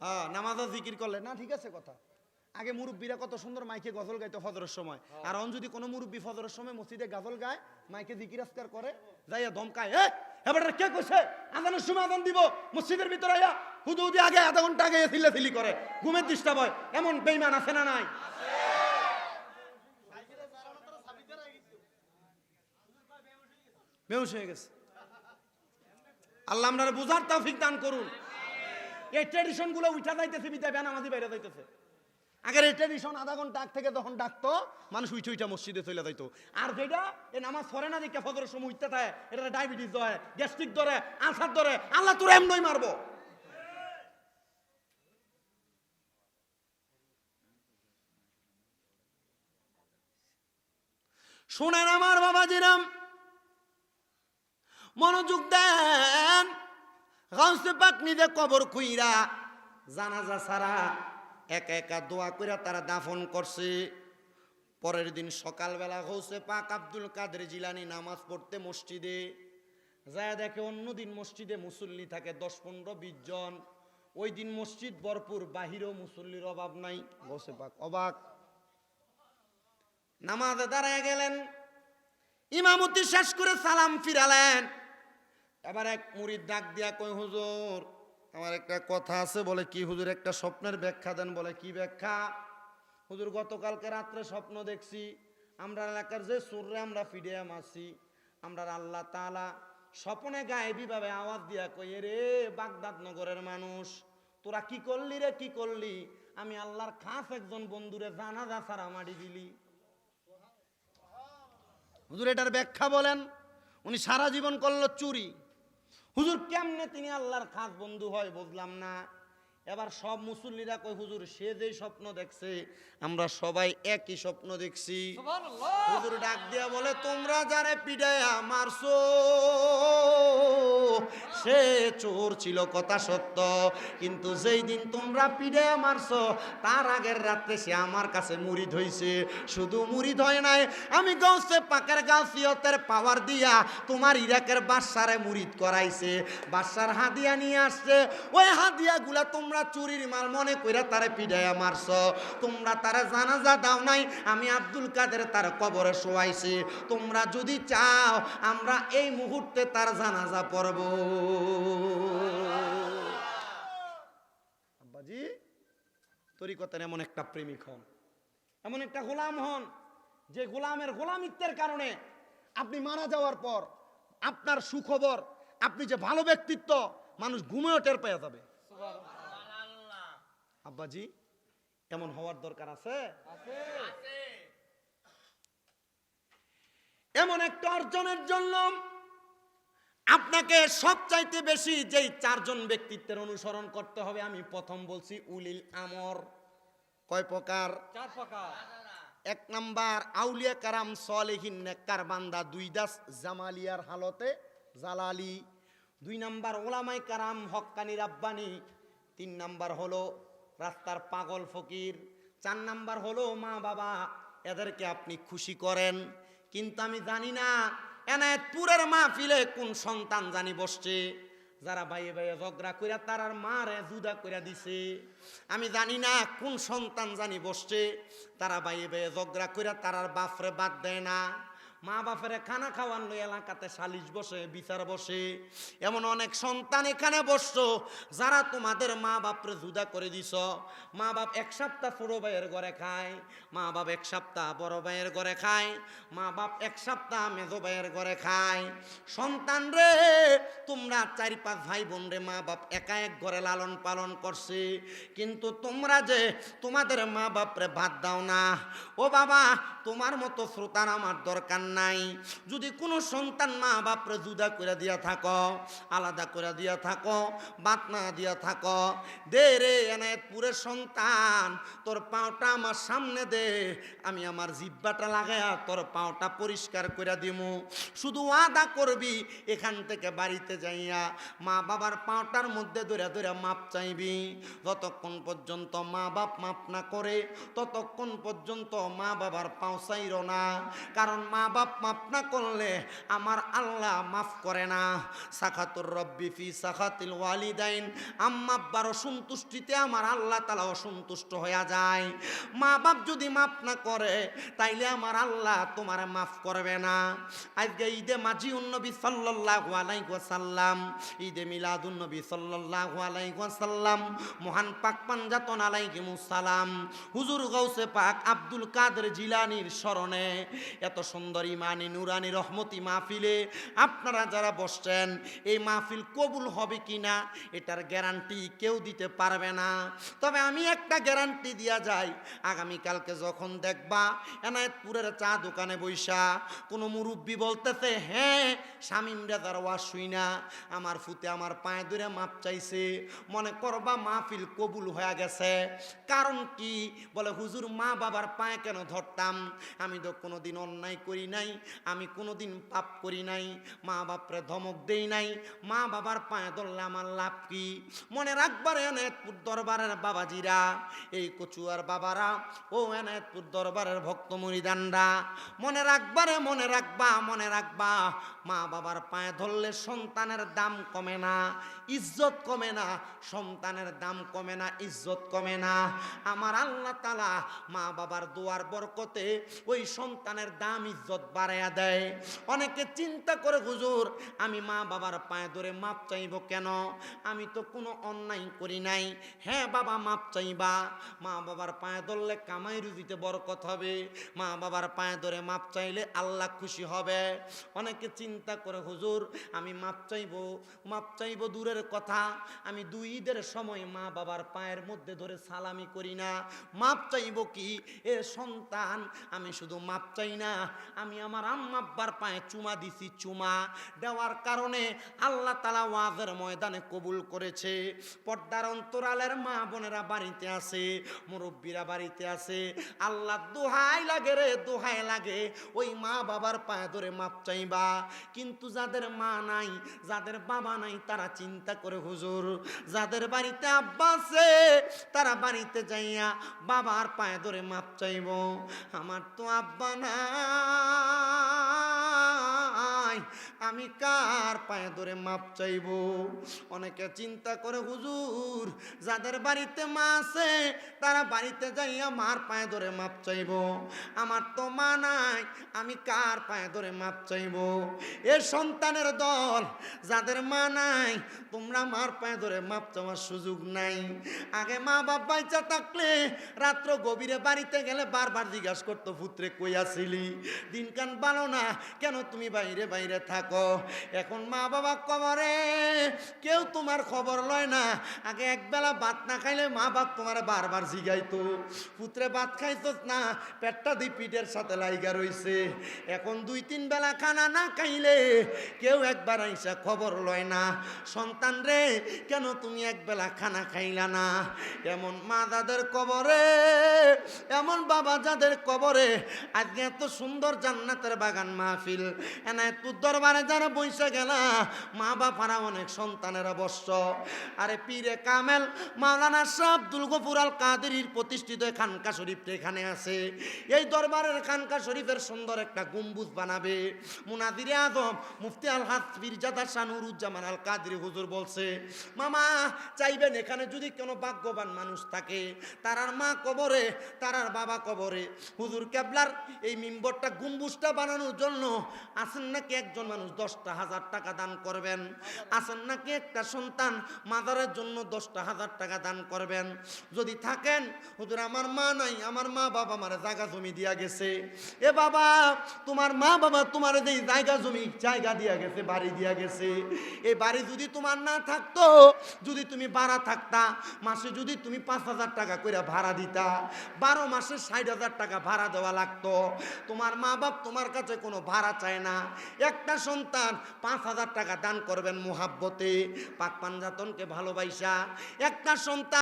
হ্যাঁ নামাজও জিকির করলে। না ঠিক আছে কথা। আগে মুরব্বীরা কত সুন্দর মাইকে গজল গাইতো ফজরের সময়। আর অন যদি কোনো মুরব্বী ফজরের সময় মসজিদে গজল গায় মাইকে জিকির আসকার করে যাইয়া ধমকায় এ এবার কে কইছে? সময় আজান দিব। মসজিদের ভিতরে হুদু হুদি আগে আধা ঘণ্টা আগে সিল্লা সিলি করে। ঘুমের ডিস্টার্ব হয় এমন বেইমান আছে না নাই? বেউস হয়ে গেছে। আল্লাহ আমরা বুঝার তৌফিক দান করুন। এই ট্রেডিশনগুলো উঠা যাইতেছে, বিদায় বেনামাজি বাইরে যাইতেছে। আগের এই ট্রেডিশন আধা ঘণ্টা আগ থেকে তখন ডাকতো, মানুষ উইঠে উইঠা মসজিদে চলে যাইতো। আর যেটা, এ নামাজ পড়ে না দেখে ফজরের সময় উঠতে থাকে এটা ডায়াবেটিস ধরে গ্যাস্ট্রিক ধরে আলসার ধরে, আল্লাহ তোর এমনই মারবো। শোনেন আমার বাবা বাবাজিরাম, মনোযোগ দেন। গাউসে পাক নিজে কবর খুইরা, জানাজা সারা, একা একা দোয়া কইরা তারা দাফন করছে। পরের দিন সকালবেলা গৌসে পাক আব্দুল কাদের জিলানি নামাজ পড়তে মসজিদে। যায় দেখে অন্যদিন মসজিদে মুসল্লি থাকে দশ, পনেরো, বিশ জন। ওই দিন মসজিদ ভরপুর, বাহিরেও মুসল্লির অভাব নাই। গৌসে পাক অবাক। নামাজে দাঁড়ায় গেলেন। ইমামতি শেষ করে সালাম ফিরালেন। এবার এক মুড়ির ডাক দিয়া কই হুজুর, আমার একটা কথা আছে। বলে, কি হুজুর, একটা স্বপ্নের ব্যাখ্যা দেন। বলে, কি ব্যাখ্যা? হুজুর, গতকালকে রাত্রে স্বপ্ন দেখছি। আমরা এলাকার যে সুররে আমরা ফিডিয়া মারছি, আমরা আল্লাহ তালা স্বপ্নে গায়েবী ভাবে আওয়াজ দিয়া কই রে বাগদাদ নগরের মানুষ, তোরা কি করলি রে, কি করলি? আমি আল্লাহর খাস একজন বন্ধুরে জানাজা সারা মারি দিলি। হুজুর, এটার ব্যাখ্যা বলেন, উনি সারা জীবন করল চুরি। হুজুর কেমনে তিনি আল্লাহর খাস বন্ধু হয় বুঝলাম না? এবার সব মুসল্লিরা কই হুজুর সে যে স্বপ্ন দেখছে আমরা সবাই একই স্বপ্ন দেখছি। হুজুর ডাক দিয়া বলে তোমরা যারে পিডায়া মারছো সে চোর ছিল কথা সত্য। কিন্তু যেই দিন তোমরা পিডায়া মারছো তার আগের রাত্রে সে আমার কাছে মুড়িদ হইছে। শুধু মুড়িদ হয় নাই আমি গাউসে পাকের গাউসিয়তের পাওয়ার দিয়া তোমার ইরাকের বাদশারে মুড়িদ করাইছে। বাদশার হাদিয়া নিয়ে আসছে। ওই হাদিয়াগুলা তোমরা চুরির মাল মনে কইরা তারে পিডায়া মারছ। তোমরা তারে জানাজা দাও নাই, আমি আব্দুল কাদের তার কবরে শোয়াইছি। তোমরা যদি চাও, আমরা এই মুহূর্তে তার জানাজা পড়ব। আব্বাজি এমন একটা প্রেমিক হন, এমন একটা গোলাম হন, যে গোলামের গোলামিত্বের কারণে আপনি মারা যাওয়ার পর আপনার সুখবর, আপনি যে ভালো ব্যক্তিত্ব, মানুষ ঘুমেও টের পেয়ে যাবে। আব্বাজি এমন হওয়ার দরকার আছে? এমন একটা অর্জনের জন্য আপনাকে সবচাইতে বেশি যেই চারজন ব্যক্তিত্বের অনুসরণ করতে হবে আমি প্রথম বলছি উলিল আমর। কয় প্রকার? চার প্রকার। এক নাম্বার আউলিয়া কারাম সলেহিন নেককার বান্দা দুই দাস জামালিয়ার হালতে জালালি। দুই নাম্বার ওলামাই কারাম হক্কানি রাব্বানি তিন নাম্বার হলো রাস্তার পাগল ফকির। চার নাম্বার হলো মা বাবা, এদেরকে আপনি খুশি করেন। কিন্তু আমি জানি না, এনায়তপুরের মাহফিলে কোন সন্তান জানি বসছে। যারা বাইয়ে বাইয়ে ঝগড়া কইরা তারার মারে জুদা কইরা দিছে। আমি জানি না কোন সন্তান জানি বসছে। তারা বাইয়ে বাইয়ে ঝগড়া কইরা তারার বাপরে বাদ দেয় না। মা বাপের খানা খাওয়ানো এলাকাতে সালিশ বসে, বিচার বসে। এমন অনেক সন্তান এখানে বসছো, যারা তোমাদের মা বাপরে জুদা করে দিছ। মা বাপ এক সপ্তাহ ছোট ভাইয়ের ঘরে খায়, মা বাপ এক সপ্তাহ বড় ভাইয়ের ঘরে খায়, মা বাপ এক সপ্তাহ মেজো ভাইয়ের ঘরে খায়। সন্তান রে, তোমরা চারি পাঁচ ভাই বোন রে মা বাপ একা এক ঘরে লালন পালন করছে। কিন্তু তোমরা যে তোমাদের মা বাপরে ভাত দাও না। ও বাবা, তোমার মতো শ্রোতার আমার দরকার নাই। যদি কোনো সন্তান মা বাপরে জুদা করে দিয়া থাকো, আলাদা করে দিয়া থাকো বাত না দিয়া থাকো, দে রে এনায়তপুরের সন্তান, তোর পাওটা আমার সামনে দে, আমি আমার জিব্বাটা লাগায়া তোর পাওটা পরিষ্কার করে দিমু। শুধু আদা করবি, এখান থেকে বাড়িতে যাইয়া মা বাবার পাওটার মধ্যে ধরে ধরে মাপ চাইবি। যতক্ষণ পর্যন্ত মা বাপ মাপ না করে, ততক্ষণ পর্যন্ত মা বাবার পাও চাইর না। কারণ মা বাবা বাপ মাফ না করলে আমার আল্লাহ মাফ করে না। সাখাতুর রব্বি ফি সাখাতিল ওয়ালিদাইন। আম্মা আব্বার অসন্তুষ্টিতে আমার আল্লাহ তালা অসন্তুষ্ট হয়ে যায়। মা বাপ যদি মাফ না করে, তাইলে আমার আল্লাহ তোমার মাফ করবে না। আজকে ঈদে মাঝি উন্নবী সাল্লাল্লাহু আলাইহি ওয়াসাল্লাম, ঈদে মিলাদুন নবী সাল্লাল্লাহু আলাইহি ওয়াসাল্লাম, মহান পাক পাঞ্জাতন আলাইহিমুস সালাম, হুজুর গৌসে পাক আব্দুল কাদের জিলানির স্মরণে, এত সুন্দর ইমানি নুরানি রহমতি মাহফিলে আপনারা যারা বসছেন, এই মাহফিল কবুল হবে কিনা, এটার গ্যারান্টি কেউ দিতে পারবে না। তবে আমি একটা গ্যারান্টি দিয়া যাই, আগামীকালকে যখন দেখবা এনায়তপুরের চা দোকানে বইসা কোনো মুরব্বী বলতেছে হ্যাঁ স্বামীমরা রেজার ওয়াজ শুই না, আমার ফুতে আমার পায়ে ধরে মাপ চাইছে, মনে করবা মাহফিল কবুল হয়ে গেছে। কারণ কি? বলে, হুজুর, মা বাবার পায়ে কেন ধরতাম? আমি তো কোনোদিন অন্যায় করি নাই, আমি কোনোদিন পাপ করি নাই, মা বাপরে ধমক দেই নাই, মা বাবার পায়ে ধরলে আমার লাভ কি? মনে রাখবার এনায়তপুর দরবারের বাবাজিরা, এই কচুয়ার বাবারা, ও এনায়তপুর দরবারের ভক্ত মুরিদানরা, মনে রাখবারে মনে রাখবা মনে রাখবা, মা বাবার পায়ে ধরলে সন্তানের দাম কমে না। ইজ্জত কমে না, সন্তানের দাম কমে না, ইজ্জত কমে না। আমার আল্লাহ তালা মা বাবার দোয়ার বরকতে ওই সন্তানের দাম ইজ্জত বাড়াইয়া দেয়। অনেকে চিন্তা করে, হুজুর, আমি মা বাবার পায়ে ধরে মাপ চাইব কেন? আমি তো কোনো অন্যায় করি নাই। হ্যাঁ বাবা, মাপ চাইবা। মা বাবার পায়ে ধরলে কামাই রুজিতে বরকত হবে। মা বাবার পায়ে ধরে মাপ চাইলে আল্লাহ খুশি হবে। অনেকে চিন্তা করে, হুজুর, আমি মাপ চাইব মাপ চাইব দূরের কথা, আমি দুই ঈদের সময় মা বাবার পায়ের মধ্যে ধরে সালামি করি না। মাপ চাইব কি? এ সন্তান, আমি শুধু মাপ চাই না, আমি আমার আম্মা আব্বার পায়ে চুমা দিছি, চুমা দেওয়ার কারণে আল্লাহ তালা ওয়াজের ময়দানে কবুল করেছে। পর্দার অন্তরালের মা বোনেরা বাড়িতে আছে, মুরব্বীরা বাড়িতে আছে। আল্লাহ দোহাই লাগে রে, দোহাই লাগে, ওই মা বাবার পায়ে ধরে মাপ চাইবা। কিন্তু যাদের মা নাই, যাদের বাবা নাই, তারা চিন্তা করে, হুজুর, যাদের বাড়িতে আব্বা আছে, তারা বাড়িতে যাইয়া বাবার পায়ে ধরে মাপ চাইব। আমার তো আব্বা নাই। আমি কার পায়ে ধরে মাপ চাইব? অনেকে চিন্তা করে, হুজুর, যাদের বাড়িতে মা আছে, তারা বাড়িতে যাইয়া মার পায়ে ধরে মাপ চাইব। আমার তো মা নাই, আমি কার পায়ে ধরে মাপ চাইব? এ সন্তানের দল, যাদের মা নাই, তোমরা মার পায়ে ধরে মাপ চাওয়ার সুযোগ নাই। আগে মা বাপ বাইচা থাকলে, রাত্র গভীরে বাড়িতে গেলে বারবার জিজ্ঞাসা করতো, পুত্রে, কই আসিলি? দিনকান ভালো না, কেন তুমি বাইরে বাইরে থাকো। এখন মা বাবা কবরে, কেউ তোমার খবর লয় না। আগে একবেলা ভাত না খাইলে মা বাপ তোমার বারবার জিগাইতো। পুত্রে ভাত খাইতো না, পেটটা দি পিঠের সাথে লাইগা রইছে। এখন দুই তিন বেলা খানা না খাইলে কেউ একবার আইসা খবর লয় না। সন্তান রে, কেন তুমি একবেলা খানা খাইলা না? এমন মা যাদের কবরে, এমন বাবা যাদের কবরে, আজকে এত সুন্দর জান্নাতের বাগান মাহফিল। এনা এত দরবারে যারা বইসে গেলা। মা বাপারা অনেক সন্তানেরা বর্ষ আরে পীরে কামেল, মাওলানা শাহ আব্দুল আল কাদেরির প্রতিষ্ঠিত খানকা শরীফটা এখানে আছে। এই দরবারের খানকা শরীফের সুন্দর একটা গম্বুজ বানাবে। মুনাদিরে আজম, মুফতি আল হাস পীরজাদা শানুরুজ্জামান আল কাদরি হুজুর বলছে, মামা, চাইবেন এখানে যদি কোনো ভাগ্যবান মানুষ থাকে তারার মা কবরে তারার বাবা কবরে। হুজুর কেবলার এই মিম্বরটা গম্বুজটা বানানোর জন্য আসেন নাকি একজন মানুষ দশটা হাজার টাকা দান করবেন। আসেন নাকি একটা সন্তান, মাদারের জন্য দশটা হাজার টাকা দান করবেন। যদি থাকেন, হুজুর, আমার মা নাই, আমার মা বাবা আমার জায়গা জমি দিয়া গেছে। এ বাবা, তোমার মা বাবা তোমার যে জায়গা জমি, জায়গা দিয়া গেছে, বাড়ি দিয়া গেছে। এই বাড়ি যদি তোমার না থাকতো, যদি তুমি ভাড়া থাকতা, মাসে যদি তুমি পাঁচ হাজার টাকা করে ভাড়া দিতা, বারো মাসে ষাট হাজার টাকা ভাড়া দেওয়া লাগতো। তোমার মা বাপ তোমার কাছে কোনো ভাড়া চায় না। একটা সন্তান পাঁচ হাজার টাকা দান করবেন মোহাব্বতে। পাক পাঞ্জাতনকে ভালোবাসা একটা সন্তান